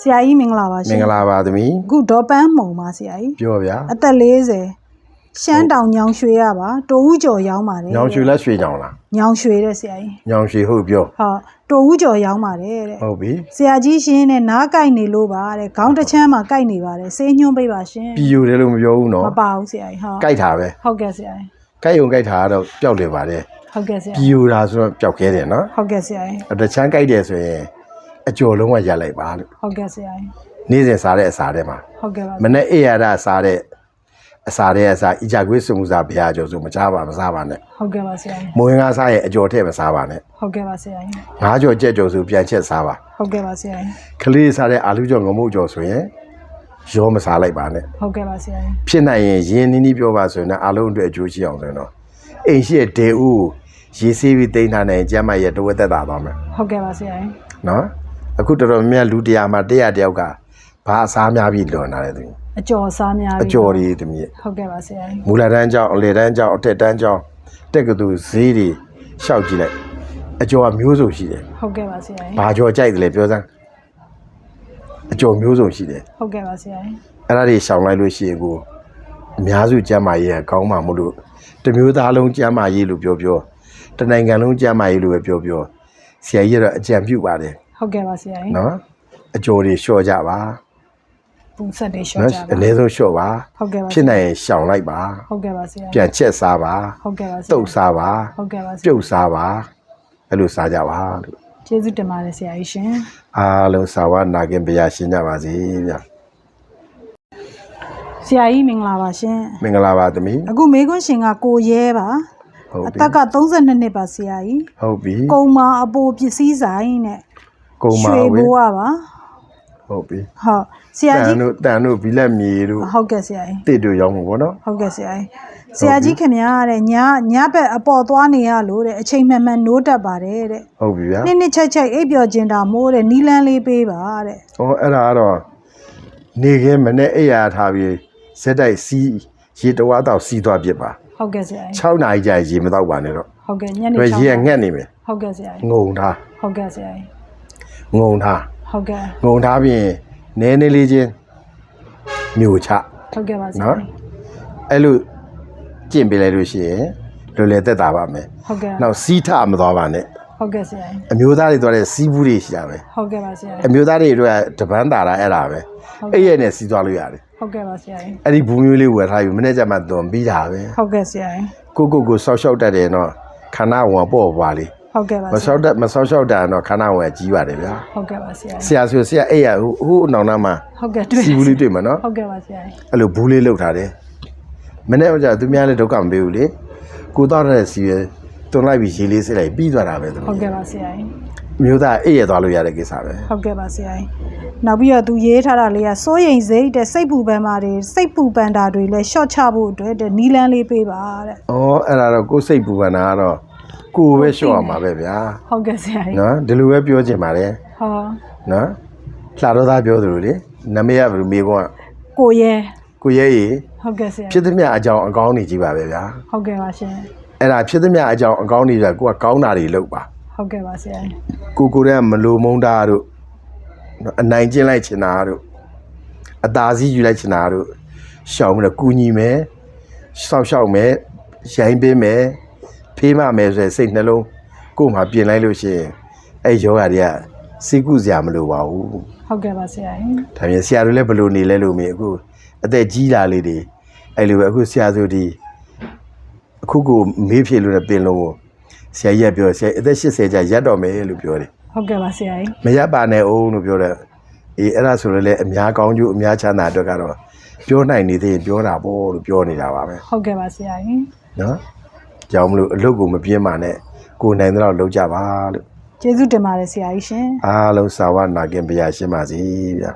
ဆရာကြီးမင်္ဂလာပါရှင်မင်္ဂလာပါသမီးအခုဒေါ်ပန်းမှုံပါဆရာကြီးပြောဗျာအသက်40ရှမ်းတောင်ညောင်ရွှေရပါတိုဦးကျော်ရောင်းပါတယ်ညောင်ရွှေလက်ရွှေညောင်လားညောင်ရွှေတဲ့ဆရာကြီးညောင်ရွှေဟုတ်ပြောဟုတ်တိုဦးကျော်ရောင်းပါတယ်တဲ့ဟုတ်ပြီဆရာကြီးရှင်နဲ့နားကြိုက်နေလို့ပါတဲ့ခေါင်းတစ်ချမ်းမှာကြိုက်နေပါတယ်ဆေးညွှန်းပေးပါရှင်ပြည်ယူတယ်လို့မပြောဘူးနော်မပါဘူးဆရာကြီးဟုတ်ကြိုက်တာပဲဟုတ်ကဲ့ဆရာကြီးကြိုက်ုံကြိုက်တာကတော့ပျောက်တယ်ပါတယ်ဟုတ်ကဲ့ဆရာပြည်ယူတာဆိုတော့ပျောက်ခဲတယ်နော်ဟုတ်ကဲ့ဆရာကြီးအတချမ်းကြိုက်တယ်ဆိုရင် အကျော်လုံးကရက်လိုက်ပါလို့ဟုတ်ကဲ့ဆရာကြီးနေ့စဉ်စားတဲ့အစာထဲမှာဟုတ်ကဲ့ပါမနေ့အေရတာစားတဲ့အစာတွေအစာအကြကွေးစုံမှုစားဘုရားကျော်ဆိုမချပါမစားပါနဲ့ဟုတ်ကဲ့ပါဆရာကြီးမွေးငါစားရဲ့အကျော်ထည့်မစားပါနဲ့ဟုတ်ကဲ့ပါဆရာကြီးငါးကျော်ကြက်ကျော်ဆိုပြန်ချက်စားပါဟုတ်ကဲ့ပါဆရာကြီးကလေးစားတဲ့အာလူကျော်ငမုတ်ကျော်ဆိုရင်ရောမစားလိုက်ပါနဲ့ဟုတ်ကဲ့ပါဆရာကြီးဖြစ်နိုင်ရင်ရင်းနှီးနှီးပြောပါဆိုရင်တော့အားလုံးအတွက်အကျိုးရှိအောင်ဆိုရင်တော့အိမ်ရှိတဲ့ဒေဦးကိုရေးဆေးပြီးတိန်းထားနိုင်ရင်ကျမ်းမရဲ့တဝက်သက်သာသွားမယ်ဟုတ်ကဲ့ပါဆရာကြီးနော် အခုတော်တော်များများလူတရားမှာတရားတယောက်ကဘာအစားများပြီးလွန်လာတယ်သူအကျော်စားများအပြီကျော်တွေသူမြည်ဟုတ်ကဲ့ပါဆရာကြီးမူလာတန်းကြောင်းအလေတန်းကြောင်းအထက်တန်းကြောင်းတက်ကတူဈေးတွေရှောက်ကြည့်လိုက်အကျော်ကမျိုးစုံရှိတယ်ဟုတ်ကဲ့ပါဆရာကြီးဘာကျော်ကြိုက်တယ်လဲပြောစမ်းအကျော်မျိုးစုံရှိတယ်ဟုတ်ကဲ့ပါဆရာကြီးအဲ့ဒါတွေရှောင်လိုက်လို့ရှိရင်ကိုအများစုကျမ်းမာရေးကကောင်းမှာမဟုတ်လို့တစ်မျိုးသားလုံးကျမ်းမာရေးလို့ပြောပြောတစ်နိုင်ငံလုံးကျမ်းမာရေးလို့ပဲပြောပြောဆရာကြီးကတော့အကြံပြုပါတယ် ဟုတ်ကဲ့ပါဆရာကြီးနော်အကျော်တွေလျှော့ကြပါပုံဆက်တွေရှော့နော်ကြအပါနည်းဆုံးလျှော့ပါဟုတ်ကဲ့ပါဖြစ်နိုင်ရင်ရှောင်လိုက်ပါဟုတ်ကဲ့ပါဆရာပြန်ချက်စားပါဟုတ်ကဲ့ပါဆရာတုတ်စားပါဟုတ်ကဲ့ပါဆရာပြုတ်စားပါအဲ့လိုစားကြပါလို့ကျေးဇူးတင်ပါတယ်ဆရာကြီးရှင်အားလုံးစာဝနာခင်ဗျာရှင်းကြပါစေဗျာဆရာကြီးမင်္ဂလာပါရှင်မင်္ဂလာပါသမီးအခုမေခွန်းရှင်ကကိုရဲပါဟုတ်အပြီသက်က32နှစ်ပါဆရာကြီးဟုတ်ပြီကုံမာအပိုပစ္စည်းဆိုင်နဲ့ ကုံပါရွှေဝေးဘိုးကပါဟုတ်ပြီဟုတ်ဆရာတန်ကြီးတို့တန်တို့ဘီလက်မြေတို့ဟုတ်ကဲ့ဆရာကြီးတစ်တို့ရောင်းမှာပေါ့နော်ဟုတ်ကဲ့ဆရာကြီးဆရာကြီးခင်ဗျားတဲ့ညညဘက်အပေါ်သွားနေရလို့တဲ့အချိန်မှန်မှန်နိုးတတ်ပါတယ်တဲ့ဟုတ်ပြီဗျာနှစ်နှစ်ချက်ချက်အိပ်ပျော်ကျင်တာမိုးတဲ့နီလန်းလေးပေးပါတဲ့ဟောအဲ့ဒါကတော့နေခင်းမနေ့အိယာထားပြီးဇက်တိုက်စီးရေတဝါတော့စီးသွားပြစ်ပါဟုတ်ကဲ့ဆရာကြီး6နာရီကြာရင်ရေမတော့ပါနဲ့တော့ဟုတ်ကဲ့ညနေဘယ်6ရေကငှက်နေမယ်ဟုတ်ကဲ့ဆရာကြီးငုံထားဟုတ်ကဲ့ဆရာကြီး ငုံထားဟုတ်ကဲ့ငုံထားပြီးရင်နဲနဲလေးချင်းမြို့ချဟုတ်ကဲ့ပါဆရာနော်ကြီးအဲ့လိုကျင့်ပေးလိုက်လို့ရှိရင်လွယ်လွယ်သက်သာပါမယ်ဟုတ်ကဲ့နောက်စီးထမသွားပါနဲ့ဟုတ်ကဲ့ဆရာကြီးအမျိုးသားတွေသွားတဲ့စီးဘူးတွေရှိတာပဲဟုတ်ကဲ့ပါဆရာအကြီးမျိုးသားတွေတို့ကတပန်းတာတာအဲ့ဒါပဲအဲ့ရဲ့နဲ့စီးသွားလို့ရတယ်ဟုတ်ကဲ့ပါဆရာကြီးအဲ့ဒီဘူးမျိုးလေးဝယ်ထားပြီးမနေ့ကျမှသွန်ပြီးတာပဲဟုတ်ကဲ့ဆရာကြီးကိုကိုကိုဆောက်ရှောက်တတ်တယ်နော်ခန္ဓာဝင်ပေါ့ပါလေ ဟုတ်ကဲ့ပါမဆရာဆောက်တတ်မဆောက်ရှောက်တာတော့ခန္ဓာဝင်ကြီးပါတယ်ဗျာဟုတ်ကဲ့ပါဆရာကြီးဆရာဆိုဆရာအဲ့ရဟိုဟိုအနောင်နာမှာဟုတ်ကဲ့တွေ့စီဘူးလေးတွေ့မှာနော်ဟုတ်ကဲ့ပါဆရာကြီးအဲ့လိုဘူးလေးလောက်ထားတယ်မနေ့ကကြာသူများလည်းဒုက္ခမပေးဘူးလေကိုတော့တဲ့စီရတွန်လိုက်ပြီးရေလေးစစ်လိုက်ပြီးသွားတာပဲသူဟုတ်ကဲ့ပါဆရာကြီးမျိုးသားအဲ့ရသွားလို့ရတဲ့ကိစ္စပဲဟုတ်ကဲ့ပါဆရာကြီးနောက်ပြီးတော့သူရေးထားတာလေးကစိုးရိမ်စိတ်တဲ့စိတ်ပူပန်ပါတွေစိတ်ပူပန်တာတွေလည်းရှော့ချဖို့အတွက်တဲ့နီလန်းလေးပေးပါတဲ့ဩအဲ့ဒါတော့ကိုယ်စိတ်ပူပန်တာကတော့ ကိုယ်ပဲလျှော့အောင်ပါပဲဗျာဟုတ်ကဲ့ဆရာကြီးနော်ဒီလိုပဲပြောချင်ပါတယ်ဟောနော်လှတော့သားပြောသလိုလေနမေကဘယ်လိုမေးခွန်းကကိုရဲကိုရဲရီဟုတ်ကဲ့ဆရာဖြစ်သမျှအကြောင်းအကောင်းနေကြီးပါပဲဗျာဟုတ်ကဲ့ပါရှင်အဲ့ဒါဖြစ်သမျှအကြောင်းအကောင်းနေကြကိုကကောင်းတာတွေလုပ်ပါဟုတ်ကဲ့ပါဆရာကြီးကိုကိုတဲ့ကမလိုမုန်းတာတို့နော်အနိုင်ကျင့်လိုက်ချင်တာတို့အသာစီးယူလိုက်ချင်တာတို့ရှောင်ပြီးတော့ကူညီမယ်စောက်ရှောက်မယ်ရိုင်းပေးမယ် ဖေးမမယ်ဆိုတဲ့စိတ်နှလုံးကို့မှာပြင်လိုက်လို့ရှိရင်အဲ့ယောဂတွေကစိတ်ကူးစရာမလိုပါဘူးဟုတ်ကဲ့ပါဆရာကြီးဒါပြင်ဆရာတို့လည်းဘယ်လိုနေလဲလို့မေးအခုအသက်ကြီးလာလေးတွေအဲ့လိုပဲအခုဆရာဆိုဒီအခုကိုမေးဖြေလို့လည်းပင်လုံးကိုဆရာကြီးကပြောဆရာအသက်80ကျရက်တော့မယ်လို့ပြောတယ်ဟုတ်ကဲ့ပါဆရာကြီးမရပါနဲ့အောင်လို့ပြောတယ်အေးအဲ့ဒါဆိုလည်းလည်းအများကောင်းကျိုးအများချမ်းသာအတွက်ကတော့ပြောနိုင်နေသေးရင်ပြောတာပေါ့လို့ပြောနေတာပါပဲဟုတ်ကဲ့ပါဆရာကြီးနော် ကြောင်မလို့အလုပ်ကိုမပြင်းပါနဲ့ကိုယ်နိုင်တဲ့တော့လုပ်ကြပါလို့ကျေးဇူးတင်ပါတယ်ဆရာကြီးရှင်အားလုံးစာဝနာခင်ဗျာရှင်းပါစေဗျာ